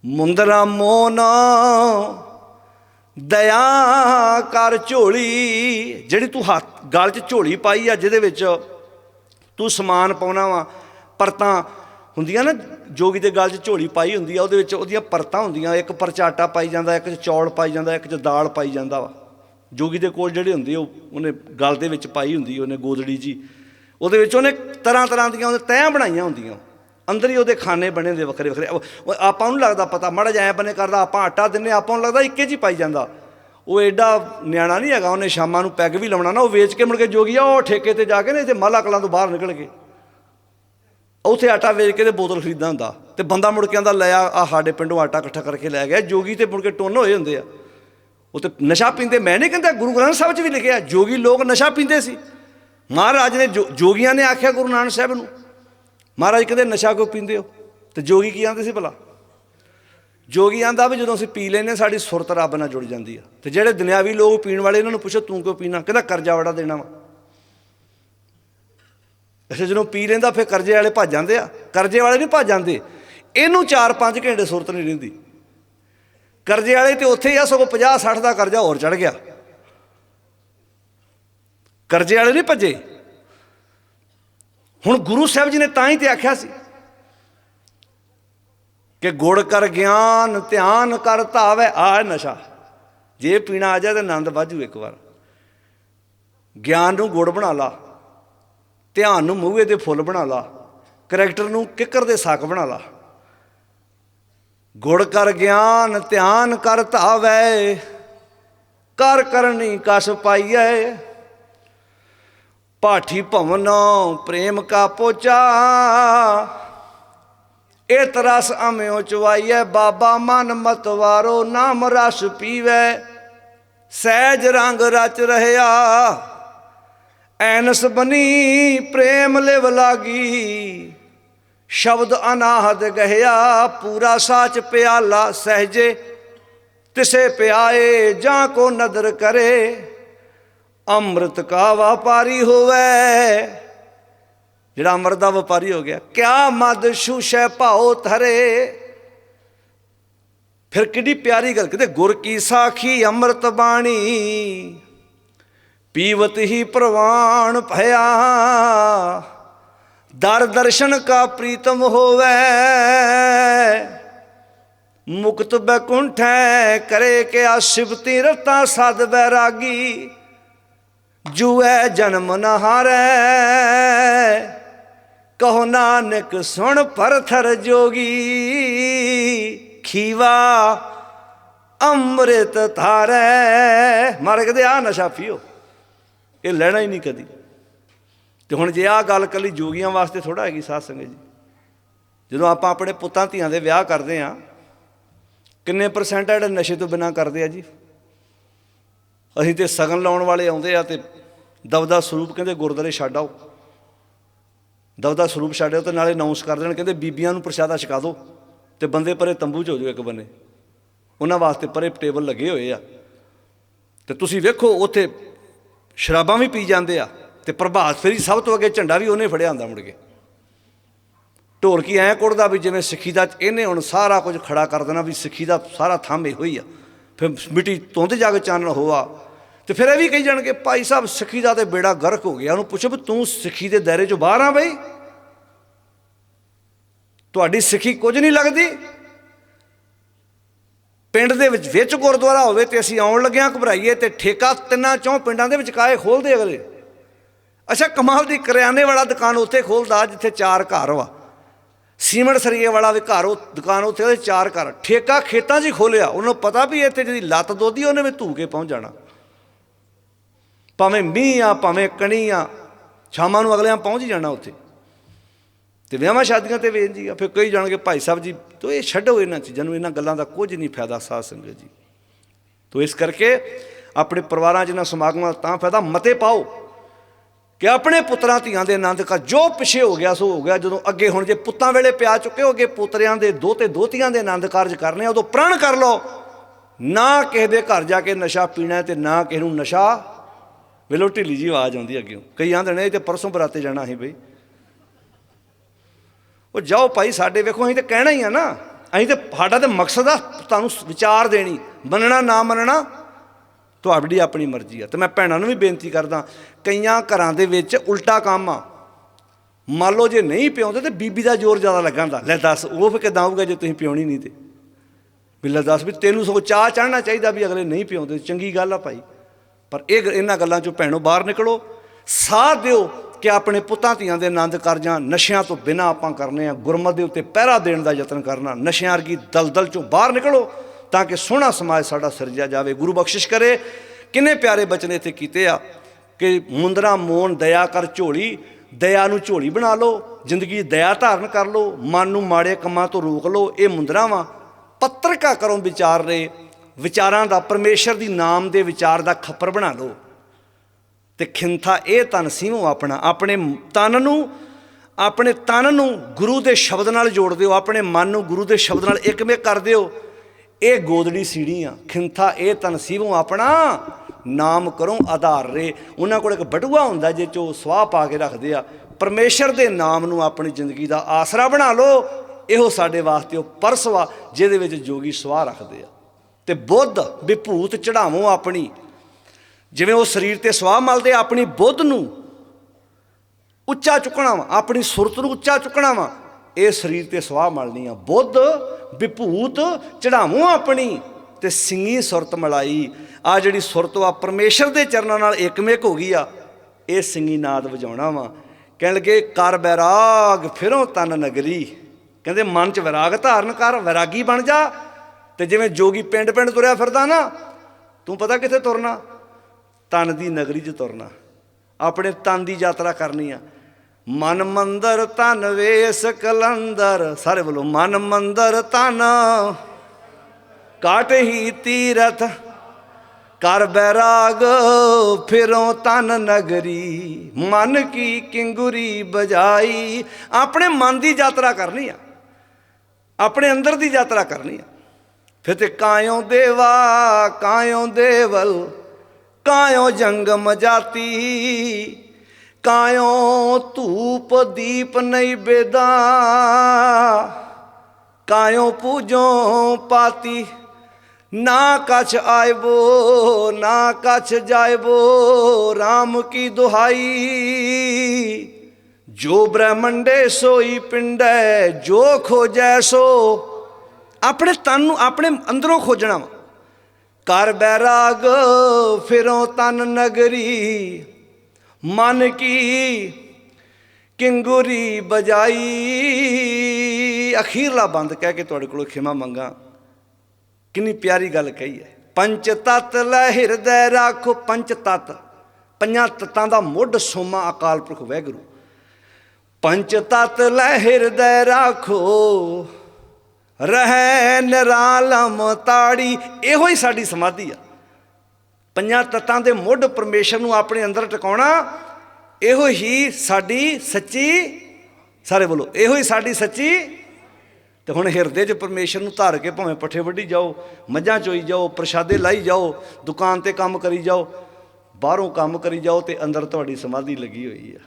Speaker 1: ਮੁੰਦਰਾਂ ਮੋਨ। ਦਇਆ ਕਰ ਝੋਲੀ। ਜਿਹੜੀ ਤੂੰ ਹੱਥ, ਗਲ 'ਚ ਝੋਲੀ ਪਾਈ ਆ, ਜਿਹਦੇ ਵਿੱਚ ਤੂੰ ਸਮਾਨ ਪਾਉਣਾ ਵਾ। ਪਰਤਾਂ ਹੁੰਦੀਆਂ ਨਾ ਜੋਗੀ ਦੇ ਗਲ 'ਚ ਝੋਲੀ ਪਾਈ ਹੁੰਦੀ ਆ, ਉਹਦੇ ਵਿੱਚ ਉਹਦੀਆਂ ਪਰਤਾਂ ਹੁੰਦੀਆਂ, ਇੱਕ ਪਰਚਾਟਾ ਪਾਈ ਜਾਂਦਾ, ਇੱਕ 'ਚ ਚੌਲ ਪਾਈ ਜਾਂਦਾ, ਇੱਕ 'ਚ ਦਾਲ ਪਾਈ ਜਾਂਦਾ ਵਾ। ਜੋਗੀ ਦੇ ਕੋਲ ਜਿਹੜੇ ਹੁੰਦੇ ਉਹ ਉਹਨੇ ਗਲ ਦੇ ਵਿੱਚ ਪਾਈ ਹੁੰਦੀ ਉਹਨੇ ਗੋਦੜੀ ਜੀ। ਉਹਦੇ ਵਿੱਚ ਉਹਨੇ ਤਰ੍ਹਾਂ ਤਰ੍ਹਾਂ ਦੀਆਂ ਉਹਦੇ ਤੈਆਂ ਬਣਾਈਆਂ ਹੁੰਦੀਆਂ। ਅੰਦਰ ਹੀ ਉਹਦੇ ਖਾਣੇ ਬਣੇ ਹੁੰਦੇ ਵੱਖਰੇ ਵੱਖਰੇ। ਆਪਾਂ ਨੂੰ ਲੱਗਦਾ ਪਤਾ, ਮਾੜਾ ਜਿਹਾ ਐਂ ਬਨੇ ਕਰਦਾ, ਆਪਾਂ ਆਟਾ ਦਿੰਨੇ ਆਪਾਂ ਨੂੰ ਲੱਗਦਾ ਇੱਕੇ 'ਚ ਹੀ ਪਾਈ ਜਾਂਦਾ। ਉਹ ਐਡਾ ਨਿਆਣਾ ਨਹੀਂ ਹੈਗਾ, ਉਹਨੇ ਸ਼ਾਮਾਂ ਨੂੰ ਪੈਗ ਵੀ ਲਾਉਣਾ ਨਾ, ਉਹ ਵੇਚ ਕੇ ਮੁੜ ਕੇ ਜੋਗੀ ਆ, ਉਹ ਠੇਕੇ ਤੇ ਜਾ ਕੇ ਨੇ, ਇੱਥੇ ਮਾਲਾ ਕਲਾਂ ਤੋਂ ਬਾਹਰ ਨਿਕਲ ਕੇ ਉੱਥੇ ਆਟਾ ਵੇਚ ਕੇ ਤੇ ਬੋਤਲ ਖਰੀਦਦਾ ਹੁੰਦਾ ਤੇ ਬੰਦਾ ਮੁੜ ਕੇ ਆਂਦਾ, ਲੈ ਆ, ਆਹ ਸਾਡੇ ਪਿੰਡੋਂ ਆਟਾ ਇਕੱਠਾ ਕਰਕੇ ਲੈ ਗਿਆ। ਜੋਗੀ ਤੇ ਮੁੜ ਕੇ ਟੁੰਨ ਹੋਏ ਹੁੰਦੇ ਆ। ਉਹ ਤੇ ਨਸ਼ਾ ਪੀਂਦੇ, ਮੈਂ ਨਹੀਂ ਕਹਿੰਦਾ, ਗੁਰੂ ਗ੍ਰੰਥ ਸਾਹਿਬ 'ਚ ਵੀ ਲਿਖਿਆ, ਜੋਗੀ ਲੋਕ ਨਸ਼ਾ ਪੀਂਦੇ ਸੀ। ਮਹਾਰਾਜ ਨੇ ਜੋ- ਜੋਗੀਆਂ ਨੇ ਆਖਿਆ ਗੁਰੂ ਨਾਨਕ ਸਾਹਿਬ ਨੂੰ। ਮਹਾਰਾਜ ਕਹਿੰਦੇ, ਨਸ਼ਾ ਕਿਉਂ ਪੀਂਦੇ ਹੋ? ਤੇ ਜੋਗੀ ਕੀ ਆਂਦੇ ਸੀ ਭਲਾ? ਜੋਗੀ ਆਂਦਾ ਵੀ ਜਦੋਂ ਅਸੀਂ ਪੀ ਲੈਨੇ ਸਾਡੀ ਸੁਰਤ ਰੱਬ ਨਾਲ ਜੁੜ ਜਾਂਦੀ ਆ। ਤੇ ਜਿਹੜੇ ਦੁਨਿਆਵੀ ਲੋਕ ਪੀਣ ਵਾਲੇ, ਇਹਨਾਂ ਨੂੰ ਪੁੱਛੋ, ਤੂੰ ਕਿਉਂ ਪੀਣਾ? ਕਹਿੰਦਾ, ਕਰਜ਼ਾ ਵੜਾ ਦੇਣਾ ਵਾ। ਅੱਛਾ, ਜਦੋਂ ਪੀ ਲੈਂਦਾ, ਫਿਰ ਕਰਜ਼ੇ ਵਾਲੇ ਭੱਜ ਜਾਂਦੇ ਆ। ਕਰਜ਼ੇ ਵਾਲੇ ਨਹੀਂ ਭੱਜ ਜਾਂਦੇ। ਇਹਨੂੰ 4-5 ਘੰਟੇ ਸੁਰਤ ਨਹੀਂ ਰਹਿੰਦੀ। ਕਰਜ਼ੇ ਵਾਲੇ ਤੇ ਉੱਥੇ ਹੀ ਆ, ਸਗੋਂ 50 60 ਦਾ ਕਰਜ਼ਾ ਹੋਰ ਚੜ ਗਿਆ। ਕਰਜ਼ੇ ਵਾਲੇ ਨਹੀਂ ਭੱਜੇ। ਹੁਣ ਗੁਰੂ ਸਾਹਿਬ ਜੀ ਨੇ ਤਾਂ ਹੀ ਤੇ ਆਖਿਆ ਸੀ ਕਿ ਗੁੜ ਕਰ ਗਿਆਨ, ਧਿਆਨ ਕਰ ਧਾਵੇ ਆ ਨਸ਼ਾ। ਜੇ ਪੀਣਾ ਆ ਜਾਏ ਤਾਂ ਆਨੰਦ ਵਾਜੂ ਇੱਕ ਵਾਰ। ਗਿਆਨ ਨੂੰ ਗੁੜ ਬਣਾ ਲਾ। ਧਿਆਨ ਨੂੰ ਮੂਹੇ ਦੇ ਫੁੱਲ ਬਣਾ ਲਾ, ਕਰੈਕਟਰ ਨੂੰ ਕਿੱਕਰ ਦੇ ਸਾਕ ਬਣਾ ਲਾ। ਗੁੜ ਕਰ ਗਿਆਨ, ਧਿਆਨ ਕਰ ਧਾਵੈ, ਕਰ ਕਰਨੀ ਕਸ ਪਾਈਐ। ਪਾਠੀ ਭਵਨ ਪ੍ਰੇਮ ਕਾ ਪੋਚਾ ਇਹ ਤਰਸ ਅਮਿਓ ਚਵਾਈਐ ਬਾਬਾ ਮਨ ਮਤਵਾਰੋ ਨਾਮ ਰਸ ਪੀਵੈ। ਸਹਿਜ ਰੰਗ ਰਚ ਰਹਿਆ। ਐਨਸ ਬਨੀ, ਪ੍ਰੇਮ ਲਿਵ ਲਾਗੀ। ਸ਼ਬਦ ਅਨਾਹਦ ਗਹਿਆ, ਪੂਰਾ ਸਾਚ ਪਿਆਲਾ ਸਹਜੇ। ਤਿਸੇ ਪਿਆਏ, ਜਾਂ ਕੋ ਨਦਰ ਕਰੇ। ਅੰਮ੍ਰਿਤ ਕਾ ਵਪਾਰੀ ਹੋਵੇ। ਜਿਹੜਾ ਅੰਮ੍ਰਿਤ ਦਾ ਵਪਾਰੀ ਹੋ ਗਿਆ, ਕਿਆ ਮਦ ਸ਼ੂਸ਼ੈ ਭਾਉ ਧਰੇ। ਫਿਰ ਕਿੱਡੀ ਪਿਆਰੀ ਗੱਲ, ਕਿਤੇ ਗੁਰ ਕੀ ਸਾਖੀ ਅੰਮ੍ਰਿਤ ਬਾਣੀ। ਪੀਵਤ ਹੀ ਪ੍ਰਵਾਨ ਭਇਆ। ਦਰ ਦਰਸ਼ਨ ਕਾ ਪ੍ਰੀਤਮ ਹੋਵੇ। ਮੁਕਤ ਬੈਕੁੰਠੈ ਕਰੇ ਕਿ ਆਸ਼ਿਵ ਤੀਰਤਾ ਸਦ ਬੈਰਾਗੀ ਜੂਐ ਜਨਮ ਨ ਹਾਰੈ। ਕਹੋ ਨਾਨਕ ਸੁਣ ਪਰਥਰ ਜੋਗੀ। ਖੀਵਾ ਅੰਮ੍ਰਿਤ ਧਾਰੈ। ਮਾਰੇ ਕਦੇ ਆ ਨਸ਼ਾ ਪੀਓ। ਇਹ ਲੈਣਾ ਹੀ ਨਹੀਂ ਕਦੀ। ਤੇ ਹੁਣ ਜੇ ਆਹ ਗੱਲ ਕੱਲੀ ਜੋਗੀਆਂ ਵਾਸਤੇ ਥੋੜਾ ਹੈਗੀ ਸਾਧ ਸੰਗਤ ਜੀ। ਜਦੋਂ ਆਪਾਂ ਆਪਣੇ ਪੁੱਤਾਂ ਧੀਆਂ ਦੇ ਵਿਆਹ ਕਰਦੇ ਆ ਕਿੰਨੇ ਪਰਸੈਂਟ ਆ ਜਿਹੜੇ ਨਸ਼ੇ ਤੋਂ ਬਿਨਾ ਕਰਦੇ ਆ ਜੀ? ਅਸੀਂ ਤੇ ਸਗਨ ਲਾਉਣ ਵਾਲੇ ਆਉਂਦੇ ਆ ਤੇ ਦਵਦਾ ਸਰੂਪ ਕਹਿੰਦੇ ਗੁਰਦਾਰੇ ਛੱਡ ਆਓ। ਦਵਦਾ ਸਰੂਪ ਛੱਡਿਓ ਤੇ ਨਾਲੇ ਅਨਾਉਂਸ ਕਰ ਦੇਣ, ਕਹਿੰਦੇ ਬੀਬੀਆਂ ਨੂੰ ਪ੍ਰਸ਼ਾਦਾ ਛਕਾ ਦਿਓ ਤੇ ਬੰਦੇ ਪਰੇ ਤੰਬੂ ਚ ਹੋ ਜਾਓ ਇੱਕ ਬੰਨੇ। ਉਹਨਾਂ ਵਾਸਤੇ ਪਰੇ ਟੇਬਲ ਲੱਗੇ ਹੋਏ ਆ। ਤੇ ਤੁਸੀਂ ਵੇਖੋ, ਉੱਥੇ ਸ਼ਰਾਬਾਂ ਵੀ ਪੀ ਜਾਂਦੇ ਆ ਤੇ ਪ੍ਰਭਾਤ ਫੇਰੀ ਸਭ ਤੋਂ ਅੱਗੇ ਝੰਡਾ ਵੀ ਉਹਨੇ ਫੜਿਆ ਹੁੰਦਾ ਮੁੜ ਕੇ। ਢੋਲਕੀ ਐਂ ਕੁੜਦਾ ਵੀ ਜਿਵੇਂ ਸਿੱਖੀ ਦਾ ਇਹਨੇ ਹੁਣ ਸਾਰਾ ਕੁਝ ਖੜਾ ਕਰ ਦੇਣਾ ਵੀ ਸਿੱਖੀ ਦਾ ਸਾਰਾ ਥੰਮ ਇਹੋ ਹੀ ਆ। ਫਿਰ ਮਿੱਟੀ ਤੋਂਦੇ ਜਾ ਕੇ ਚਾਨਣ ਹੋਆ। ਤੇ ਫਿਰ ਇਹ ਵੀ ਕਹੀ ਜਾਣਗੇ, ਭਾਈ ਸਾਹਿਬ, ਸਿੱਖੀ ਦਾ ਤੇ ਬੇੜਾ ਗਰਕ ਹੋ ਗਿਆ। ਉਹਨੂੰ ਪੁੱਛੋ ਵੀ ਤੂੰ ਸਿੱਖੀ ਦੇ ਦਾਇਰੇ ਚੋਂ ਬਾਹਰ ਆ ਬਈ? ਤੁਹਾਡੀ ਸਿੱਖੀ ਕੁਝ ਨਹੀਂ ਲੱਗਦੀ? ਪਿੰਡ ਦੇ ਵਿੱਚ ਵਿੱਚ ਗੁਰਦੁਆਰਾ ਹੋਵੇ ਤੇ ਅਸੀਂ ਆਉਣ ਲੱਗਿਆਂ ਘਬਰਾਈਏ ਤੇ ਠੇਕਾ ਤਿੰਨਾਂ ਚੋਂ ਪਿੰਡਾਂ ਦੇ ਵਿੱਚ ਕਾਏ ਖੋਲਦੇ ਅਗਲੇ। ਅੱਛਾ, ਕਮਾਲ ਦੀ ਕਰਿਆਨੇ ਵਾਲਾ ਦੁਕਾਨ ਉੱਥੇ ਖੋਲਦਾ ਜਿੱਥੇ ਚਾਰ ਘਰ ਵਾ। ਸੀਮੈਂਟ ਸਰੀਏ ਵਾਲਾ ਵੀ ਘਰ, ਉਹ ਦੁਕਾਨ ਉੱਥੇ ਉਹਦੇ ਚਾਰ ਘਰ। ਠੇਕਾ ਖੇਤਾਂ 'ਚ ਹੀ ਖੋਲਿਆ। ਉਹਨੂੰ ਪਤਾ ਵੀ ਇੱਥੇ ਜਿਹੜੀ ਲੱਤ ਦੋਦੀ ਉਹਨੇ ਵੀ ਧੂ ਕੇ ਪਹੁੰਚ ਜਾਣਾ। ਭਾਵੇਂ ਮੀਂਹ ਆ, ਭਾਵੇਂ ਕਣੀ ਆ, ਸ਼ਾਮਾਂ ਨੂੰ ਅਗਲਿਆਂ ਪਹੁੰਚ ਹੀ ਜਾਣਾ ਉੱਥੇ। ਤੇ ਵਿਆਹਾਂ ਸ਼ਾਦੀਆਂ ਤੇ ਵੇਚ ਜੀ, ਆ ਫਿਰ ਕਈ ਜਾਣਗੇ, ਭਾਈ ਸਾਹਿਬ ਜੀ, ਤੋ ਇਹ ਛੱਡੋ ਇਹਨਾਂ ਚੀਜ਼ਾਂ ਨੂੰ, ਇਹਨਾਂ ਗੱਲਾਂ ਦਾ ਕੁਝ ਨਹੀਂ ਫਾਇਦਾ ਸਾਧ ਸੰਗਤ ਜੀ। ਤੋ ਇਸ ਕਰਕੇ ਆਪਣੇ ਪਰਿਵਾਰਾਂ 'ਚ ਇਹਨਾਂ ਸਮਾਗਮਾਂ ਦਾ ਤਾਂ ਫਾਇਦਾ ਮਤੇ ਪਾਓ ਕਿ ਆਪਣੇ ਪੁੱਤਰਾਂ ਧੀਆਂ ਦੇ ਆਨੰਦ ਕਾ ਜੋ ਪਿਛੇ ਹੋ ਗਿਆ, ਸੋ ਹੋ ਗਿਆ, ਜਦੋਂ ਅੱਗੇ ਹੁਣ ਜੇ ਪੁੱਤਾਂ ਵੇਲੇ ਪਿਆ ਚੁੱਕੇ ਹੋ ਅੱਗੇ ਪੁੱਤਰਿਆਂ ਦੇ ਦੋਤੇ ਦੋਤੀਆਂ ਦੇ ਆਨੰਦ ਕਾਰਜ ਕਰਨੇ ਆ, ਉਦੋਂ ਪ੍ਰਣ ਕਰ ਲਓ। ਨਾ ਕਿਸੇ ਦੇ ਘਰ ਜਾ ਕੇ ਨਸ਼ਾ ਪੀਣਾ ਹੈ ਤੇ ਨਾ ਕਿਸੇ ਨੂੰ ਨਸ਼ਾ। ਵੇਲੋ ਢਿੱਲੀ ਜੀ ਆਵਾਜ਼ ਆਉਂਦੀ ਅੱਗੇ। ਕਈ ਆਂਦੇ ਨੇ, ਇਹ ਤੇ ਪਰਸੋਂ ਬਰਾਤੇ ਜਾਣਾ ਸੀ ਬਈ। ਉਹ ਜਾਓ ਭਾਈ, ਸਾਡੇ ਵੇਖੋ, ਅਸੀਂ ਤਾਂ ਕਹਿਣਾ ਹੀ ਆ ਨਾ। ਅਸੀਂ ਤਾਂ ਸਾਡਾ ਤਾਂ ਮਕਸਦ ਆ ਤੁਹਾਨੂੰ ਵਿਚਾਰ ਦੇਣੀ। ਮੰਨਣਾ, ਨਾ ਮੰਨਣਾ, ਤੁਹਾਡੀ ਆਪਣੀ ਮਰਜ਼ੀ ਆ। ਤੇ ਮੈਂ ਭੈਣਾਂ ਨੂੰ ਵੀ ਬੇਨਤੀ ਕਰਦਾ, ਕਈਆਂ ਘਰਾਂ ਦੇ ਵਿੱਚ ਉਲਟਾ ਕੰਮ ਆ। ਮੰਨ ਲਓ ਜੇ ਨਹੀਂ ਪਿਉਂਦੇ ਤੇ ਬੀਬੀ ਦਾ ਜ਼ੋਰ ਜ਼ਿਆਦਾ ਲੱਗਾਂਦਾ ਲੈ ਦੱਸ, ਉਹ ਫਿਰ ਕਿਦਾਂ ਆਊਗਾ ਜੇ ਤੁਸੀਂ ਪਿਉਣੀ ਨਹੀਂ ਤੇ? ਵੀ ਲੈ ਦੱਸ ਵੀ ਤੈਨੂੰ ਸਗੋਂ ਚਾਹ ਚੜਨਾ ਚਾਹੀਦਾ ਵੀ ਅਗਲੇ ਨਹੀਂ ਪਿਉਂਦੇ। ਚੰਗੀ ਗੱਲ ਆ ਭਾਈ। ਪਰ ਇਹ ਇਹਨਾਂ ਗੱਲਾਂ ਚੋਂ ਭੈਣੋ ਬਾਹਰ ਨਿਕਲੋ। ਸਾਥ ਦਿਓ। ਕਿ ਆਪਣੇ ਪੁੱਤਾਂ ਧੀਆਂ ਦੇ ਆਨੰਦ ਕਾਰਜਾਂ ਨਸ਼ਿਆਂ ਤੋਂ ਬਿਨਾਂ ਆਪਾਂ ਕਰਨੇ ਆ, ਗੁਰਮਤ ਦੇ ਉੱਤੇ ਪਹਿਰਾ ਦੇਣ ਦਾ ਯਤਨ ਕਰਨਾ, ਨਸ਼ਿਆਂ ਵਰਗੀ ਦਲਦਲ ਚੋਂ ਬਾਹਰ ਨਿਕਲੋ ਤਾਂ ਕਿ ਸੋਹਣਾ ਸਮਾਜ ਸਾਡਾ ਸਿਰਜਿਆ ਜਾਵੇ। ਗੁਰੂ ਬਖਸ਼ਿਸ਼ ਕਰੇ। ਕਿੰਨੇ ਪਿਆਰੇ ਬਚਨ ਇੱਥੇ ਕੀਤੇ ਆ ਕਿ ਮੁੰਦਰਾ ਮੋਨ ਦਇਆ ਕਰ ਝੋਲੀ, ਦਇਆ ਨੂੰ ਝੋਲੀ ਬਣਾ ਲਓ, ਜ਼ਿੰਦਗੀ ਦਇਆ ਧਾਰਨ ਕਰ ਲਓ, ਮਨ ਨੂੰ ਮਾੜੇ ਕੰਮਾਂ ਤੋਂ ਰੋਕ ਲਓ, ਇਹ ਮੁੰਦਰਾ ਵਾ। ਪੱਤਰਕਾ ਕਰੋ ਵਿਚਾਰ ਰੇ ਵਿਚਾਰਾਂ ਦਾ, ਪਰਮੇਸ਼ਰ ਦੀ ਨਾਮ ਦੇ ਵਿਚਾਰ ਦਾ ਖੱਪਰ ਬਣਾ ਲਓ। ਤੇ ਖਿੰਥਾ ਇਹ ਤਨ ਸੀਵੋ ਆਪਣਾ, ਆਪਣੇ ਤਨ ਨੂੰ, ਆਪਣੇ ਤਨ ਨੂੰ ਗੁਰੂ ਦੇ ਸ਼ਬਦ ਨਾਲ ਜੋੜ ਦਿਓ, ਆਪਣੇ ਮਨ ਨੂੰ ਗੁਰੂ ਦੇ ਸ਼ਬਦ ਨਾਲ ਇੱਕਮੇ ਕਰ ਦਿਓ। ਇਹ ਗੋਦੜੀ ਸੀੜੀ ਆ, ਖਿੰਥਾ ਇਹ ਤਨ ਸੀਵੋ ਆਪਣਾ, ਨਾਮ ਕਰੋ ਆਧਾਰ ਰੇ। ਉਹਨਾਂ ਕੋਲ ਇੱਕ ਬਟੂਆ ਹੁੰਦਾ ਜੇ ਚੋ ਸਵਾਹ ਪਾ ਕੇ ਰੱਖਦੇ ਆ। ਪਰਮੇਸ਼ਰ ਦੇ ਨਾਮ ਨੂੰ ਆਪਣੀ ਜ਼ਿੰਦਗੀ ਦਾ ਆਸਰਾ ਬਣਾ ਲਓ, ਇਹੋ ਸਾਡੇ ਵਾਸਤੇ ਉਹ ਪਰਸਵਾ ਜਿਹਦੇ ਵਿੱਚ ਜੋਗੀ ਸਵਾਹ ਰੱਖਦੇ ਆ। ਤੇ ਬੁੱਧ ਵਿਭੂਤ ਚੜਾਵੋ ਆਪਣੀ ਜਿਵੇਂ ਉਹ ਸਰੀਰ ਤੇ ਸਵਾਹ ਮਲਦੇ ਆਪਣੀ ਬੁੱਧ ਨੂੰ ਉੱਚਾ ਚੁੱਕਣਾ ਵਾ, ਆਪਣੀ ਸੁਰਤ ਨੂੰ ਉੱਚਾ ਚੁੱਕਣਾ ਵਾ, ਇਹ ਸਰੀਰ ਤੇ ਸਵਾਹ ਮਲਣੀ ਆ। ਬੁੱਧ, ਵਿਭੂਤ ਚੜਾਵੋ ਆਪਣੀ ਤੇ ਸਿੰਗੀ ਸੁਰਤ ਮਲਾਈ। ਆ ਜਿਹੜੀ ਸੁਰਤ ਵਾ, ਪਰਮੇਸ਼ਰ ਦੇ ਚਰਨਾਂ ਨਾਲ ਇੱਕਮਿਕ ਹੋ ਗਈ ਆ, ਇਹ ਸਿੰਗੀ ਨਾਦ ਵਜਾਉਣਾ ਵਾ। ਕਹਿਣ ਲੱਗੇ, ਕਰ ਬੈਰਾਗ ਫਿਰੋਂ ਤਨ ਨਗਰੀ। ਕਹਿੰਦੇ, ਮਨ ਚ ਵਿਰਾਗ ਧਾਰਨ ਕਰ, ਵਿਰਾਗੀ ਬਣ ਜਾ। ਤੇ ਜਿਵੇਂ ਜੋਗੀ ਪਿੰਡ ਪਿੰਡ ਤੁਰਿਆ ਫਿਰਦਾ ਨਾ, ਤੂੰ ਪਤਾ ਕਿੱਥੇ ਤੁਰਨਾ? ਤਨ ਦੀ ਨਗਰੀ 'ਚ ਤੁਰਨਾ। ਆਪਣੇ ਤਨ ਦੀ ਯਾਤਰਾ ਕਰਨੀ ਆ। ਮਨ ਮੰਦਰ ਤਨ ਵੇਸ ਕਲੰਦਰ। ਸਾਰੇ ਬੋਲੋ, ਮਨ ਮੰਦਰ ਤਨ ਕਾਟ ਹੀ ਤੀਰਥ, ਕਰ ਬੈਰਾਗ, ਫਿਰੋਂ ਤਨ ਨਗਰੀ। ਮਨ ਕੀ ਕਿੰਗੁਰੀ ਬਜਾਈ। ਆਪਣੇ ਮਨ ਦੀ ਯਾਤਰਾ ਕਰਨੀ ਆ। ਆਪਣੇ ਅੰਦਰ ਦੀ ਯਾਤਰਾ ਕਰਨੀ ਆ। ਫਿਰ ਤੇ ਕਾਇਓ ਦੇਵਾ ਕਾਇਓ ਦੇਵਲ ਕਾਇਓ ਜੰਗਮ ਜਾਤੀ ਕਾਇਓ ਧੂਪ ਦੀਪ ਨਹੀਂ ਬੇਦਾ, ਕਾਇਓ ਪੂਜੋ ਪਾਤੀ, ਨਾ ਕਛ ਆਇਬੋ, ਨਾ ਕਛ ਜਾਇਬੋ RAM ਕੀ ਦੁਹਾਈ। ਜੋ ਬ੍ਰਹਮੰਡੇ ਸੋਈ ਪਿੰਡੈ, ਜੋ ਖੋਜੈ ਸੋ, ਆਪਣੇ ਤਨ ਨੂੰ ਆਪਣੇ ਅੰਦਰੋਂ ਖੋਜਣਾ ਵਾ। ਕਰ ਬੈਰਾਗ, ਫਿਰੋਂ ਤਨ ਨਗਰੀ। ਮਨ ਕੀ ਕਿੰਗੁਰੀ ਬਜਾਈ। ਅਖੀਰਲਾ ਬੰਦ ਕਹਿ ਕੇ ਤੁਹਾਡੇ ਕੋਲੋਂ ਖਿਮਾ ਮੰਗਾ। ਕਿੰਨੀ ਪਿਆਰੀ ਗੱਲ ਕਹੀ ਹੈ। ਪੰਚ ਤਤ ਲੈ ਹਿਰਦੈ ਰਾਖੋ ਪੰਚ ਤਤ। ਪੰਜਾਂ ਤਤਾਂ ਦਾ ਮੁੱਢ ਸੋਮਾ ਅਕਾਲ ਪੁਰਖ ਵੈਗੁਰੂ ਪੰਚ ਤਤ ਲੈ ਹਿਰਦੈ ਰਾਖੋ ਰਹਿ ਨਿਰਾਲਮ ਤਾੜੀ। ਇਹੋ ਹੀ ਸਾਡੀ ਸਮਾਧੀ ਆ। ਪੰਜਾਂ ਤਤਾਂ ਦੇ ਮੁੱਢ ਪਰਮੇਸ਼ਰ ਨੂੰ ਆਪਣੇ ਅੰਦਰ ਟਿਕਾਉਣਾ, ਇਹੋ ਹੀ ਸਾਡੀ ਸੱਚੀ ਸਾਰੇ ਬੋਲੋ ਇਹੋ ਹੀ ਸਾਡੀ ਸੱਚੀ। ਤੇ ਹੁਣ ਹਿਰਦੇ 'ਚ ਪਰਮੇਸ਼ਰ ਨੂੰ ਧਾਰ ਕੇ ਭਾਵੇਂ ਪੱਠੇ ਵੱਢੀ ਜਾਓ, ਮੱਝਾਂ ਚੋਈ ਜਾਓ, ਪ੍ਰਸ਼ਾਦੇ ਲਾਈ ਜਾਓ, ਦੁਕਾਨ ਤੇ ਕੰਮ ਕਰੀ ਜਾਓ, ਬਾਹਰੋਂ ਕੰਮ ਕਰੀ ਜਾਓ ਤੇ ਅੰਦਰ ਤੁਹਾਡੀ ਸਮਾਧੀ ਲੱਗੀ ਹੋਈ ਆ।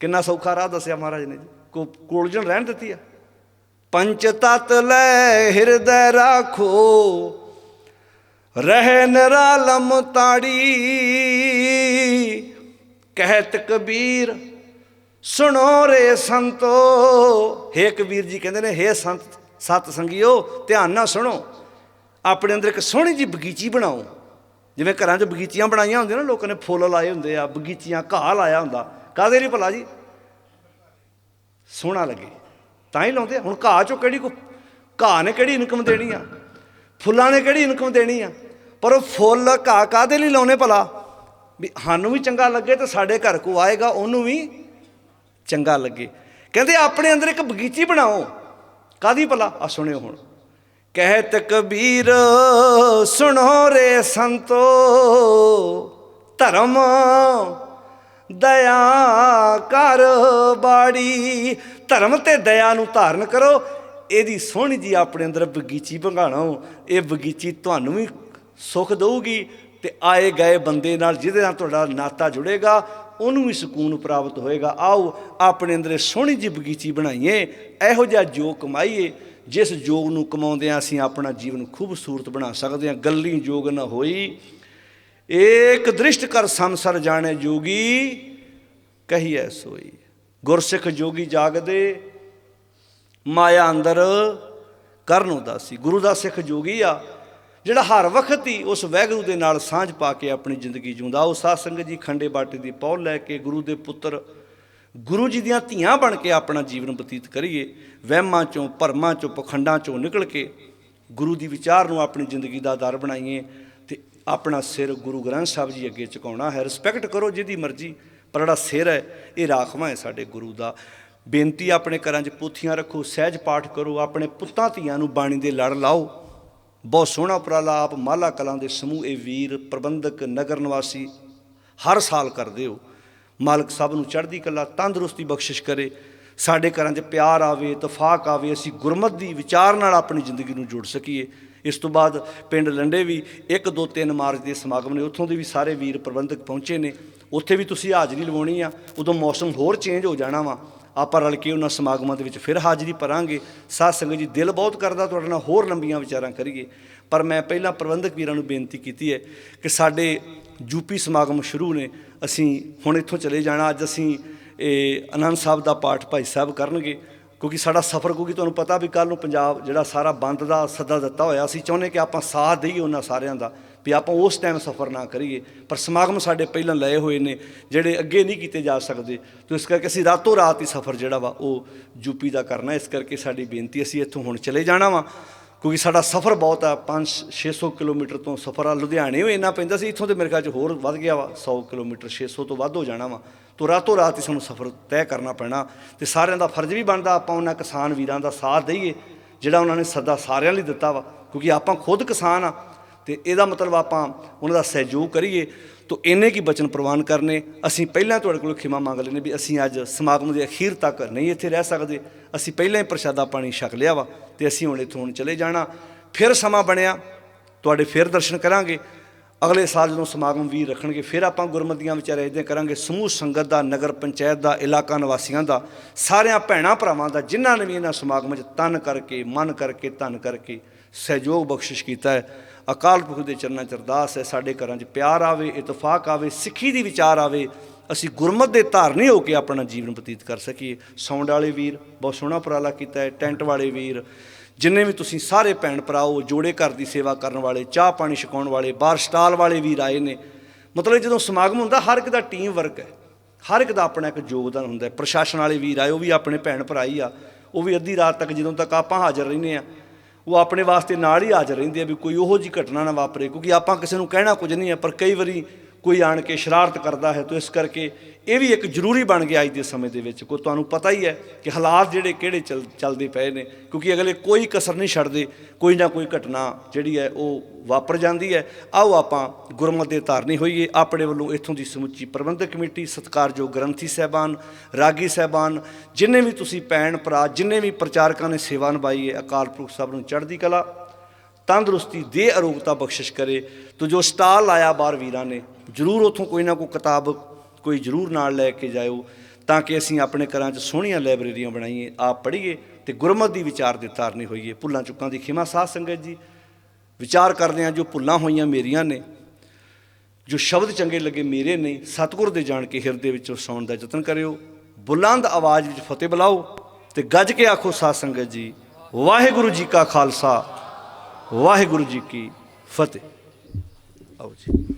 Speaker 1: ਕਿੰਨਾ ਸੌਖਾ ਰਾਹ ਦੱਸਿਆ ਮਹਾਰਾਜ ਨੇ ਜੀ। ਕੋਲਜਣ ਰਹਿਣ ਦਿੱਤੀ ਆ। ਪੰਚ ਤਤ ਲੈ ਹਿਰਦੈ ਰਾਖੋ। ਰਹਿ ਨਿਰਾਲਮ ਤਾੜੀ। ਕਹਿਤ ਕਬੀਰ ਸੁਣੋ ਰੇ ਸੰਤੋ। ਹੇ ਕਬੀਰ ਜੀ ਕਹਿੰਦੇ ਨੇ, ਹੇ ਸੰਤ, ਸਤ ਸੰਗਿਓ, ਧਿਆਨ ਨਾਲ ਸੁਣੋ। ਆਪਣੇ ਅੰਦਰ ਇੱਕ ਸੋਹਣੀ ਜੀ ਬਗੀਚੀ ਬਣਾਓ। ਜਿਵੇਂ ਘਰਾਂ 'ਚ ਬਗੀਚੀਆਂ ਬਣਾਈਆਂ ਹੁੰਦੀਆਂ ਨਾ, ਲੋਕਾਂ ਨੇ ਫੁੱਲ ਲਾਏ ਹੁੰਦੇ ਆ, ਬਗੀਚੀਆਂ ਘਾਹ ਲਾਇਆ ਹੁੰਦਾ। ਕਾਹਦੇ ਲਈ ਭਲਾ ਜੀ? ਸੋਹਣਾ ਲੱਗੇ। ਤਾਂ ਹੀ ਲਾਉਂਦੇ ਹੁਣ ਘਾਹ ਚੋਂ ਕਿਹੜੀ ਕੋ ਘਾਹ ਨੇ ਕਿਹੜੀ ਇਨਕਮ ਦੇਣੀ ਆ? ਫੁੱਲਾਂ ਨੇ ਕਿਹੜੀ ਇਨਕਮ ਦੇਣੀ ਆ? ਪਰ ਉਹ ਫੁੱਲ ਘਾਹ ਕਾਦੇ ਲਈ ਲਾਉਣੇ ਭਲਾ? ਵੀ ਸਾਨੂੰ ਵੀ ਚੰਗਾ ਲੱਗੇ ਤੇ ਸਾਡੇ ਘਰ ਕੋ ਆਏਗਾ, ਉਹਨੂੰ ਵੀ ਚੰਗਾ ਲੱਗੇ। ਕਹਿੰਦੇ ਆਪਣੇ ਅੰਦਰ ਇੱਕ ਬਗੀਚੀ ਬਣਾਓ। ਕਾਦੀ ਭਲਾ? ਆ ਸੁਣਿਓ ਹੁਣ। ਕਹਿਤ ਕਬੀਰ ਸੁਣੋ ਰੇ ਸੰਤੋ, ਧਰਮ ਦਇਆ ਕਰ ਬਾੜੀ। ਧਰਮ ਤੇ ਦਇਆ ਨੂੰ ਧਾਰਨ ਕਰੋ, ਇਹਦੀ ਸੋਹਣੀ ਜੀ ਆਪਣੇ ਅੰਦਰ ਬਗੀਚੀ ਭੰਗਾਣੋ। ਇਹ ਬਗੀਚੀ ਤੁਹਾਨੂੰ ਵੀ ਸੁੱਖ ਦਊਗੀ ਤੇ ਆਏ ਗਏ ਬੰਦੇ ਨਾਲ ਜਿਹਦੇ ਨਾਲ ਤੁਹਾਡਾ ਨਾਤਾ ਜੁੜੇਗਾ, ਉਹਨੂੰ ਵੀ ਸਕੂਨ ਪ੍ਰਾਪਤ ਹੋਏਗਾ। ਆਓ, ਆਪਣੇ ਅੰਦਰ ਇਹ ਸੋਹਣੀ ਜੀ ਬਗੀਚੀ ਬਣਾਈਏ, ਇਹੋ ਜਿਹਾ ਜੋ ਕਮਾਈਏ, ਜਿਸ ਜੋਗ ਨੂੰ ਕਮਾਉਂਦਿਆਂ ਅਸੀਂ ਆਪਣਾ ਜੀਵਨ ਖੂਬਸੂਰਤ ਬਣਾ ਸਕਦੇ ਹਾਂ। ਗੱਲੀ ਜੋਗ ਨਾ ਹੋਈ। ਏਕ ਦ੍ਰਿਸ਼ਟ ਕਰ ਸੰਸਰ ਜਾਣੇ ਜੋਗੀ, ਕਹੀਐ ਸੋਈ। ਗੁਰਸਿੱਖ ਜੋਗੀ ਜਾਗਦੇ, ਮਾਇਆ ਅੰਦਰ ਕਰਨ ਉਦਾਸੀ। ਗੁਰੂ ਦਾ ਸਿੱਖ ਜੋਗੀ ਆ, ਜਿਹੜਾ ਹਰ ਵਕਤ ਹੀ ਉਸ ਵੈਗਰੂ ਦੇ ਨਾਲ ਸਾਂਝ ਪਾ ਕੇ ਆਪਣੀ ਜ਼ਿੰਦਗੀ ਜਿਉਂਦਾ, ਉਹ ਸਾਧ ਸੰਗਤ ਜੀ ਖੰਡੇ ਬਾਟੇ ਦੀ ਪੌਲ ਲੈ ਕੇ ਗੁਰੂ ਦੇ ਪੁੱਤਰ, ਗੁਰੂ ਜੀ ਦੀਆਂ ਧੀਆਂ ਬਣ ਕੇ ਆਪਣਾ ਜੀਵਨ ਬਤੀਤ ਕਰੀਏ, ਵਹਿਮਾਂ ਚੋਂ, ਭਰਮਾਂ ਚੋਂ, ਪਖੰਡਾਂ ਚੋਂ ਨਿਕਲ ਕੇ ਗੁਰੂ ਦੀ ਵਿਚਾਰ ਨੂੰ ਆਪਣੀ ਜ਼ਿੰਦਗੀ ਦਾ ਆਧਾਰ ਬਣਾਈਏ ਤੇ ਆਪਣਾ ਸਿਰ ਗੁਰੂ ਗ੍ਰੰਥ ਸਾਹਿਬ ਜੀ ਅੱਗੇ ਝੁਕਾਉਣਾ ਹੈ। ਰਿਸਪੈਕਟ ਕਰੋ ਜਿਹਦੀ ਮਰਜ਼ੀ ਪਰ ਜਿਹੜਾ ਸਿਰ ਹੈ, ਇਹ ਰਾਖਵਾਂ ਹੈ ਸਾਡੇ ਗੁਰੂ ਦਾ। ਬੇਨਤੀ ਆਪਣੇ ਘਰਾਂ 'ਚ ਪੋਥੀਆਂ ਰੱਖੋ, ਸਹਿਜ ਪਾਠ ਕਰੋ, ਆਪਣੇ ਪੁੱਤਾਂ ਧੀਆਂ ਨੂੰ ਬਾਣੀ ਦੇ ਲੜ ਲਾਓ। ਬਹੁਤ ਸੋਹਣਾ ਉਪਰਾਲਾ ਆਪ ਮਾਲਾ ਕਲਾਂ ਦੇ ਸਮੂਹ ਇਹ ਵੀਰ, ਪ੍ਰਬੰਧਕ, ਨਗਰ ਨਿਵਾਸੀ ਹਰ ਸਾਲ ਕਰਦੇ ਹੋ। ਮਾਲਕ ਸਭ ਨੂੰ ਚੜ੍ਹਦੀ ਕਲਾ, ਤੰਦਰੁਸਤੀ ਬਖਸ਼ਿਸ਼ ਕਰੇ। ਸਾਡੇ ਘਰਾਂ 'ਚ ਪਿਆਰ ਆਵੇ, ਇਤਫਾਕ ਆਵੇ, ਅਸੀਂ ਗੁਰਮਤ ਦੀ ਵਿਚਾਰ ਨਾਲ ਆਪਣੀ ਜ਼ਿੰਦਗੀ ਨੂੰ ਜੋੜ ਸਕੀਏ। ਇਸ ਤੋਂ ਬਾਅਦ ਪਿੰਡ ਲੰਡੇ ਵੀ 1 2 3 ਮਾਰਚ ਦੇ ਸਮਾਗਮ ਨੇ, ਉੱਥੋਂ ਦੇ ਵੀ ਸਾਰੇ ਵੀਰ ਪ੍ਰਬੰਧਕ ਪਹੁੰਚੇ ਨੇ। ਉੱਥੇ ਵੀ ਤੁਸੀਂ ਹਾਜ਼ਰੀ ਲਵਾਉਣੀ ਆ, ਉਦੋਂ ਮੌਸਮ ਹੋਰ ਚੇਂਜ ਹੋ ਜਾਣਾ ਵਾ। ਆਪਾਂ ਰਲ ਕੇ ਉਹਨਾਂ ਸਮਾਗਮਾਂ ਦੇ ਵਿੱਚ ਫਿਰ ਹਾਜ਼ਰੀ ਭਰਾਂਗੇ। ਸਾਧ ਸੰਗਤ ਜੀ ਦਿਲ ਬਹੁਤ ਕਰਦਾ ਤੁਹਾਡੇ ਨਾਲ ਹੋਰ ਲੰਬੀਆਂ ਵਿਚਾਰਾਂ ਕਰੀਏ। ਪਰ ਮੈਂ ਪਹਿਲਾਂ ਪ੍ਰਬੰਧਕ ਵੀਰਾਂ ਨੂੰ ਬੇਨਤੀ ਕੀਤੀ ਹੈ ਕਿ ਸਾਡੇ ਯੂਪੀ ਸਮਾਗਮ ਸ਼ੁਰੂ ਨੇ, ਅਸੀਂ ਹੁਣ ਇੱਥੋਂ ਚਲੇ ਜਾਣਾ। ਅੱਜ ਅਸੀਂ ਇਹ ਆਨੰਦ ਸਾਹਿਬ ਦਾ ਪਾਠ ਭਾਈ ਸਾਹਿਬ ਕਰਨਗੇ, ਕਿਉਂਕਿ ਸਾਡਾ ਸਫ਼ਰ, ਕਿਉਂਕਿ ਤੁਹਾਨੂੰ ਪਤਾ ਵੀ ਕੱਲ ਨੂੰ ਪੰਜਾਬ ਜਿਹੜਾ ਸਾਰਾ ਬੰਦ ਦਾ ਸੱਦਾ ਦਿੱਤਾ ਹੋਇਆ, ਅਸੀਂ ਚਾਹੁੰਦੇ ਕਿ ਆਪਾਂ ਸਾਥ ਦੇਈਏ ਉਹਨਾਂ ਸਾਰਿਆਂ ਦਾ। ਵੀ ਆਪਾਂ ਉਸ ਟਾਈਮ ਸਫ਼ਰ ਨਾ ਕਰੀਏ, ਪਰ ਸਮਾਗਮ ਸਾਡੇ ਪਹਿਲਾਂ ਲਏ ਹੋਏ ਨੇ, ਜਿਹੜੇ ਅੱਗੇ ਨਹੀਂ ਕੀਤੇ ਜਾ ਸਕਦੇ। ਤੇ ਇਸ ਕਰਕੇ ਅਸੀਂ ਰਾਤੋਂ ਰਾਤ ਹੀ ਸਫ਼ਰ ਜਿਹੜਾ ਵਾ, ਉਹ ਯੂਪੀ ਦਾ ਕਰਨਾ, ਇਸ ਕਰਕੇ ਸਾਡੀ ਬੇਨਤੀ, ਅਸੀਂ ਇੱਥੋਂ ਹੁਣ ਚਲੇ ਜਾਣਾ ਵਾ, ਕਿਉਂਕਿ ਸਾਡਾ ਸਫ਼ਰ ਬਹੁਤ ਆ 5 600 ਕਿਲੋਮੀਟਰ ਤੋਂ ਸਫ਼ਰ ਆ, ਲੁਧਿਆਣੇ ਵੀ ਇੰਨਾ ਪੈਂਦਾ ਸੀ, ਇੱਥੋਂ ਦੇ ਮੇਰੇ ਖਿਆਲ 'ਚ ਹੋਰ ਵੱਧ ਗਿਆ ਵਾ 100 ਕਿਲੋਮੀਟਰ 600 ਤੋਂ ਵੱਧ ਹੋ ਜਾਣਾ ਵਾ। ਤੋਂ ਰਾਤੋਂ ਰਾਤ ਹੀ ਸਾਨੂੰ ਸਫ਼ਰ ਤੈਅ ਕਰਨਾ ਪੈਣਾ, ਤੇ ਸਾਰਿਆਂ ਦਾ ਫਰਜ਼ ਵੀ ਬਣਦਾ, ਆਪਾਂ ਉਹਨਾਂ ਕਿਸਾਨ ਵੀਰਾਂ ਦਾ ਸਾਥ ਦਈਏ, ਜਿਹੜਾ ਉਹਨਾਂ ਨੇ ਸੱਦਾ ਸਾਰਿਆਂ ਲਈ ਦਿੱਤਾ ਵਾ, ਕਿਉਂਕਿ ਆਪਾਂ ਖੁਦ ਕਿਸਾਨ ਆ ਤੇ ਇਹਦਾ ਮਤਲਬ ਆਪਾਂ ਉਹਨਾਂ ਦਾ ਸਹਿਯੋਗ ਕਰੀਏ, ਤੋ ਇੰਨੇ ਕੀ ਬਚਨ ਪ੍ਰਵਾਨ ਕਰਨੇ? ਅਸੀਂ ਪਹਿਲਾਂ ਤੁਹਾਡੇ ਕੋਲ ਖਿਮਾ ਮੰਗ ਲੈਨੇ ਵੀ ਅਸੀਂ ਅੱਜ ਸਮਾਗਮ ਦੇ ਅਖੀਰ ਤੱਕ ਨਹੀਂ ਇੱਥੇ ਰਹਿ ਸਕਦੇ। ਅਸੀਂ ਪਹਿਲਾਂ ਹੀ ਪ੍ਰਸ਼ਾਦਾ ਪਾਣੀ ਛਕ ਲਿਆ ਵਾ ਤੇ ਅਸੀਂ ਹੁਣ ਇੱਥੋਂ ਹੁਣ ਚਲੇ ਜਾਣਾ। ਫਿਰ ਸਮਾਂ ਬਣਿਆ, ਤੁਹਾਡੇ ਫਿਰ ਦਰਸ਼ਨ ਕਰਾਂਗੇ। ਅਗਲੇ ਸਾਲ ਜਦੋਂ ਸਮਾਗਮ ਵੀ ਰੱਖਣਗੇ, ਫਿਰ ਆਪਾਂ ਗੁਰਮਤੀਆਂ ਵਿਚਾਰੇ ਇਦਾਂ ਕਰਾਂਗੇ। ਸਮੂਹ ਸੰਗਤ ਦਾ, ਨਗਰ ਪੰਚਾਇਤ ਦਾ, ਇਲਾਕਾ ਨਿਵਾਸੀਆਂ ਦਾ, ਸਾਰਿਆਂ ਭੈਣਾਂ ਭਰਾਵਾਂ ਦਾ, ਜਿਨ੍ਹਾਂ ਨੇ ਵੀ ਇਹਨਾਂ ਸਮਾਗਮ 'ਚ ਤਨ ਕਰਕੇ, ਮਨ ਕਰਕੇ, ਧਨ ਕਰਕੇ ਸਹਿਯੋਗ ਬਖਸ਼ਿਸ਼ ਕੀਤਾ ਹੈ। ਅਕਾਲ ਪੁਰਖ ਦੇ ਚਰਨਾਂ 'ਚ ਅਰਦਾਸ ਹੈ, ਸਾਡੇ ਘਰਾਂ 'ਚ ਪਿਆਰ ਆਵੇ, ਇਤਫਾਕ ਆਵੇ, ਸਿੱਖੀ ਦੀ ਵਿਚਾਰ ਆਵੇ, ਅਸੀਂ ਗੁਰਮਤ ਦੇ ਧਾਰਨੀ ਹੋ ਕੇ ਆਪਣਾ ਜੀਵਨ ਬਤੀਤ ਕਰ ਸਕੀਏ। ਸੌਂਡ ਵਾਲੇ ਵੀਰ, ਬਹੁਤ ਸੋਹਣਾ ਉਪਰਾਲਾ ਕੀਤਾ ਹੈ, ਟੈਂਟ ਵਾਲੇ ਵੀਰ, ਜਿੰਨੇ ਵੀ ਤੁਸੀਂ ਸਾਰੇ ਭੈਣ ਭਰਾਓ, ਜੋੜੇ ਘਰ ਦੀ ਸੇਵਾ ਕਰਨ ਵਾਲੇ, ਚਾਹ ਪਾਣੀ ਛਕਾਉਣ ਵਾਲੇ, ਬਾਹਰ ਸਟਾਲ ਵਾਲੇ ਵੀਰ ਆਏ ਨੇ। ਮਤਲਬ ਜਦੋਂ ਸਮਾਗਮ ਹੁੰਦਾ, ਹਰ ਇੱਕ ਦਾ ਟੀਮ ਵਰਕ ਹੈ। ਹਰ ਇੱਕ ਦਾ ਆਪਣਾ ਇੱਕ ਯੋਗਦਾਨ ਹੁੰਦਾ ਹੈ। ਪ੍ਰਸ਼ਾਸਨ ਵਾਲੇ ਵੀਰ ਆਏ, ਉਹ ਵੀ ਆਪਣੇ ਭੈਣ ਭਰਾ ਹੀ ਆ। ਉਹ ਵੀ ਅੱਧੀ ਰਾਤ ਤੱਕ ਜਦੋਂ ਤੱਕ ਆਪਾਂ ਹਾਜ਼ਰ ਰਹਿੰਦੇ ਆ ਉਹ ਆਪਣੇ ਵਾਸਤੇ ਨਾਲ ਹੀ ਹਾਜ਼ਰ ਰਹਿੰਦੇ ਆ ਵੀ ਕੋਈ ਉਹੋ ਜੀ ਘਟਨਾ ਨਾ ਵਾਪਰੇ, ਕਿਉਂਕਿ ਆਪਾਂ ਕਿਸੇ ਨੂੰ ਕਹਿਣਾ ਕੁਝ ਨਹੀਂ ਹੈ, ਪਰ ਕਈ ਵਾਰੀ ਕੋਈ ਆਣ ਕੇ ਸ਼ਰਾਰਤ ਕਰਦਾ ਹੈ, ਤਾਂ ਇਸ ਕਰਕੇ ਇਹ ਵੀ ਇੱਕ ਜ਼ਰੂਰੀ ਬਣ ਗਿਆ ਅੱਜ ਦੇ ਸਮੇਂ ਦੇ ਵਿੱਚ। ਕੋਈ ਤੁਹਾਨੂੰ ਪਤਾ ਹੀ ਹੈ ਕਿ ਹਾਲਾਤ ਜਿਹੜੇ ਕਿਹੜੇ ਚੱਲ, ਚੱਲਦੇ ਪਏ ਨੇ, ਕਿਉਂਕਿ ਅਗਲੇ ਕੋਈ ਕਸਰ ਨਹੀਂ ਛੱਡਦੇ, ਕੋਈ ਨਾ ਕੋਈ ਘਟਨਾ ਜਿਹੜੀ ਹੈ ਉਹ ਵਾਪਰ ਜਾਂਦੀ ਹੈ। ਆਓ ਆਪਾਂ ਗੁਰਮਤ ਦੇ ਧਾਰਨੀ ਹੋਈਏ। ਆਪਣੇ ਵੱਲੋਂ ਇੱਥੋਂ ਦੀ ਸਮੁੱਚੀ ਪ੍ਰਬੰਧਕ ਕਮੇਟੀ, ਸਤਿਕਾਰਯੋਗ ਗ੍ਰੰਥੀ ਸਹਿਬਾਨ, ਰਾਗੀ ਸਹਿਬਾਨ, ਜਿੰਨੇ ਵੀ ਤੁਸੀਂ ਭੈਣ ਭਰਾ, ਜਿੰਨੇ ਵੀ ਪ੍ਰਚਾਰਕਾਂ ਨੇ ਸੇਵਾ ਨਿਭਾਈ ਹੈ, ਅਕਾਲ ਪੁਰਖ ਸਾਹਿਬ ਨੂੰ ਚੜ੍ਹਦੀ ਕਲਾ, ਤੰਦਰੁਸਤੀ ਦੇ ਅਰੋਗਤਾ ਬਖਸ਼ਿਸ਼ ਕਰੇ। ਤੋ ਜੋ ਸਟਾਲ ਲਾਇਆ ਬਾਹਰ ਵੀਰਾਂ ਨੇ ਜਰੂਰ ਉਥੋਂ ਕੋਈ ਨਾ ਕੋਈ ਕਿਤਾਬ ਕੋਈ ਜਰੂਰ ਨਾਲ ਲੈ ਕੇ ਜਾਇਓ ਤਾਂ ਕਿ ਅਸੀਂ ਆਪਣੇ ਘਰਾਂ 'ਚ ਸੋਹਣੀਆਂ ਲਾਇਬ੍ਰੇਰੀਆਂ ਬਣਾਈਏ, ਆਪ ਪੜ੍ਹੀਏ ਤੇ ਗੁਰਮਤ ਦੀ ਵਿਚਾਰ ਦੇ ਤਾਰਨੀ ਹੋਈਏ। ਭੁੱਲਾਂ ਚੁੱਕਾਂ ਦੀ ਖਿਮਾ ਸਾਧ ਸੰਗਤ ਜੀ। ਵਿਚਾਰ ਕਰਦੇ ਆ ਜੋ ਭੁੱਲਾਂ ਹੋਈਆਂ ਮੇਰੀਆਂ ਨੇ, ਜੋ ਸ਼ਬਦ ਚੰਗੇ ਲੱਗੇ ਮੇਰੇ ਨੇ, ਸਤਿਗੁਰ ਦੇ ਜਾਣ ਕੇ ਹਿਰਦੇ ਵਿੱਚੋਂ ਸੌਣ ਦਾ ਯਤਨ ਕਰਿਓ। ਬੁਲੰਦ ਆਵਾਜ਼ ਵਿੱਚ ਫਤਿਹ ਬੁਲਾਓ ਤੇ ਗੱਜ ਕੇ ਆਖੋ, ਸਾਧ ਸੰਗਤ ਜੀ, ਵਾਹਿਗੁਰੂ ਜੀ ਕਾ ਖਾਲਸਾ, ਵਾਹਿਗੁਰੂ ਜੀ ਕੀ ਫਤਿਹ। ਆਓ ਜੀ।